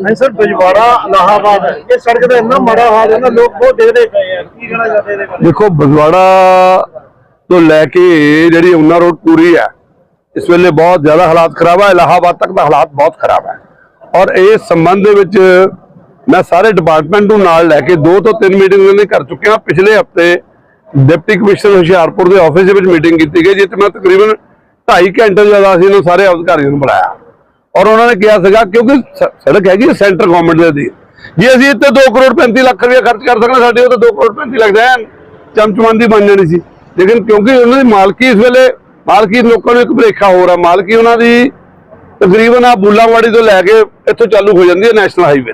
ਨਹੀਂ ਸਰ ਬਜਵਾੜਾ ਇਲਾਹਾਬਾਦ ਇਹ ਸੜਕ ਦਾ ਇੰਨਾ ਮਾੜਾ ਹਾਲ ਹੈ ਨਾ, ਲੋਕ ਬਹੁਤ ਦੇਖਦੇ ਪਏ ਆ। ਕੀ ਕਹਿਣਾ ਚਾਹਦੇ ਇਹਦੇ ਬਾਰੇ? ਦੇਖੋ ਬਗਵਾੜਾ ਤੋਂ ਲੈ ਕੇ ਜਿਹੜੀ ਉਨਾ ਰੋਡ ਪੂਰੀ ਹੈ, ਇਸ ਵੇਲੇ ਬਹੁਤ ਜ਼ਿਆਦਾ ਹਾਲਾਤ ਖਰਾਬ ਹੈ ਇਲਾਹਾਬਾਦ ਤੱਕ ਦਾ ਹਾਲਾਤ ਬਹੁਤ ਖਰਾਬ ਹੈ। ਔਰ ਇਸ ਸੰਬੰਧ ਦੇ ਵਿੱਚ ਮੈਂ ਸਾਰੇ ਡਿਪਾਰਟਮੈਂਟ ਨੂੰ ਨਾਲ ਲੈ ਕੇ ਦੋ ਤੋਂ ਤਿੰਨ ਮੀਟਿੰਗ ਨੇ ਕਰ ਚੁੱਕੇ ਹਾਂ ਪਿਛਲੇ ਹਫ਼ਤੇ ਡਿਪਟੀ ਕਮਿਸ਼ਨਰ ਹੁਸ਼ਿਆਰਪੁਰ ਦੇ ਆਫਿਸ ਦੇ ਵਿੱਚ ਮੀਟਿੰਗ ਕੀਤੀ ਗਈ, ਜਿੱਥੇ ਮੈਂ ਤਕਰੀਬਨ 2.5 ਘੰਟੇ ਜ਼ਿਆਦਾ ਅਸੀਂ ਇਹਨਾਂ ਸਾਰੇ ਅਧਿਕਾਰੀਆਂ ਨੂੰ ਬੁਲਾਇਆ। ਔਰ ਉਹਨਾਂ ਨੇ ਕਿਹਾ ਸੀਗਾ, ਕਿਉਂਕਿ ਸੜਕ ਹੈਗੀ ਸੈਂਟਰ ਗਵਰਨਮੈਂਟ ਦੇ ਅਧੀਨ ਜੇ ਅਸੀਂ ਇੱਥੇ 2 ਕਰੋੜ 35 ਲੱਖ ਰੁਪਏ ਖਰਚ ਕਰ ਸਕਦੇ, ਸਾਡੇ ਉਹ ਤਾਂ 2 ਕਰੋੜ 35 ਲੱਖ ਜਾਣ ਚਮਚਮੰਦੀ ਬਣ ਜਾਣੀ ਸੀ। ਲੇਕਿਨ ਕਿਉਂਕਿ ਉਹਨਾਂ ਦੀ ਮਾਲਕੀ ਇਸ ਵੇਲੇ, ਮਾਲਕੀ ਲੋਕਾਂ ਨੂੰ ਇੱਕ ਭੁਲੇਖਾ ਹੋਰ ਰਿਹਾ ਮਾਲਕੀ ਉਹਨਾਂ ਦੀ ਤਕਰੀਬਨ ਆ ਬੁੱਲਾਵਾੜੀ ਤੋਂ ਲੈ ਕੇ ਇੱਥੋਂ ਚਾਲੂ ਹੋ ਜਾਂਦੀ ਹੈ ਨੈਸ਼ਨਲ ਹਾਈਵੇ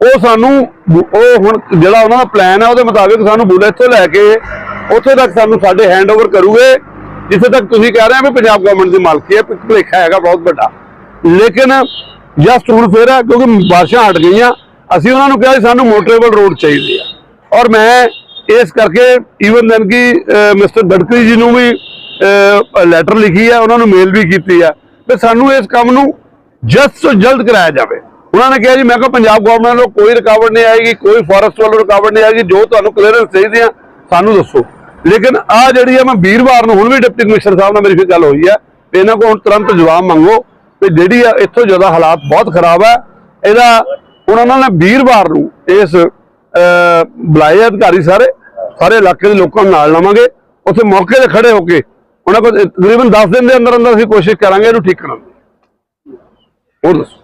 ਉਹ ਸਾਨੂੰ ਉਹ ਹੁਣ ਜਿਹੜਾ ਉਹਨਾਂ ਦਾ ਪਲਾਨ ਹੈ, ਉਹਦੇ ਮੁਤਾਬਿਕ ਸਾਨੂੰ ਬੁੱਲਾ ਇੱਥੋਂ ਲੈ ਕੇ ਉੱਥੇ ਤੱਕ ਸਾਨੂੰ ਸਾਡੇ ਹੈਂਡਓਵਰ ਕਰੂਗੇ, ਜਿੱਥੇ ਤੱਕ ਤੁਸੀਂ ਕਹਿ ਰਹੇ ਹੋ ਵੀ ਪੰਜਾਬ ਗਵਰਨਮੈਂਟ ਦੀ ਮਾਲਕੀ ਹੈ, ਇੱਕ ਭੁਲੇਖਾ ਹੈਗਾ ਬਹੁਤ ਵੱਡਾ। ਲੇਕਿਨ ਜਸਟ ਹੁਣ ਫੇਰ ਹੈ ਕਿਉਂਕਿ ਬਾਰਿਸ਼ਾਂ ਹਟ ਗਈਆਂ, ਅਸੀਂ ਉਹਨਾਂ ਨੂੰ ਕਿਹਾ ਸੀ ਸਾਨੂੰ ਮੋਟਰੇਬਲ ਰੋਡ ਚਾਹੀਦੀ ਆ। ਔਰ ਮੈਂ ਇਸ ਕਰਕੇ ਈਵਨ ਦੈਨ ਕਿ ਮਿਸਟਰ ਗਡਕਰੀ ਜੀ ਨੂੰ ਵੀ ਲੈਟਰ ਲਿਖੀ ਹੈ ਉਹਨਾਂ ਨੂੰ ਮੇਲ ਵੀ ਕੀਤੀ ਹੈ ਕਿ ਸਾਨੂੰ ਇਸ ਕੰਮ ਨੂੰ ਜਲਦ ਤੋਂ ਜਲਦ ਕਰਾਇਆ ਜਾਵੇ। ਉਹਨਾਂ ਨੇ ਕਿਹਾ ਜੀ, ਮੈਂ ਕਿਹਾ ਪੰਜਾਬ ਗਵਰਨਮੈਂਟ ਵੱਲੋਂ ਕੋਈ ਰੁਕਾਵਟ ਨਹੀਂ ਆਏਗੀ, ਕੋਈ ਫੋਰੈਸਟ ਵੱਲੋਂ ਰੁਕਾਵਟ ਨਹੀਂ ਆਏਗੀ, ਜੋ ਤੁਹਾਨੂੰ ਕਲੀਅਰੈਂਸ ਚਾਹੀਦੀ ਆ, ਸਾਨੂੰ ਦੱਸੋ। ਲੇਕਿਨ ਆ ਜਿਹੜੀ ਆ, ਮੈਂ ਵੀਰਵਾਰ ਨੂੰ ਹੁਣ ਵੀ ਡਿਪਟੀ ਕਮਿਸ਼ਨਰ ਸਾਹਿਬ ਨਾਲ ਮੇਰੀ ਫਿਰ ਗੱਲ ਹੋਈ ਹੈ ਇਹਨਾਂ ਕੋਲ ਹੁਣ ਤੁਰੰਤ ਜਵਾਬ ਮੰਗੋ ਤੇ ਜਿਹੜੀ ਆ ਇੱਥੋਂ ਜ਼ਿਆਦਾ ਹਾਲਾਤ ਬਹੁਤ ਖਰਾਬ ਹੈ ਇਹਦਾ ਹੁਣ ਉਹਨਾਂ ਨੇ ਵੀਰਵਾਰ ਨੂੰ ਇਸ ਬੁਲਾਏ ਅਧਿਕਾਰੀ ਸਾਰੇ ਸਾਰੇ ਇਲਾਕੇ ਦੇ ਲੋਕਾਂ ਨੂੰ ਨਾਲ ਲਵਾਂਗੇ। ਉੱਥੇ ਮੌਕੇ ਤੇ ਖੜੇ ਹੋ ਕੇ ਉਹਨਾਂ ਕੋਲ ਤਕਰੀਬਨ 10 ਦਿਨ ਦੇ ਅੰਦਰ ਅੰਦਰ ਅਸੀਂ ਕੋਸ਼ਿਸ਼ ਕਰਾਂਗੇ ਇਹਨੂੰ ਠੀਕ ਕਰਾਉਣ ਦੀ। ਹੋਰ ਦੱਸੋ।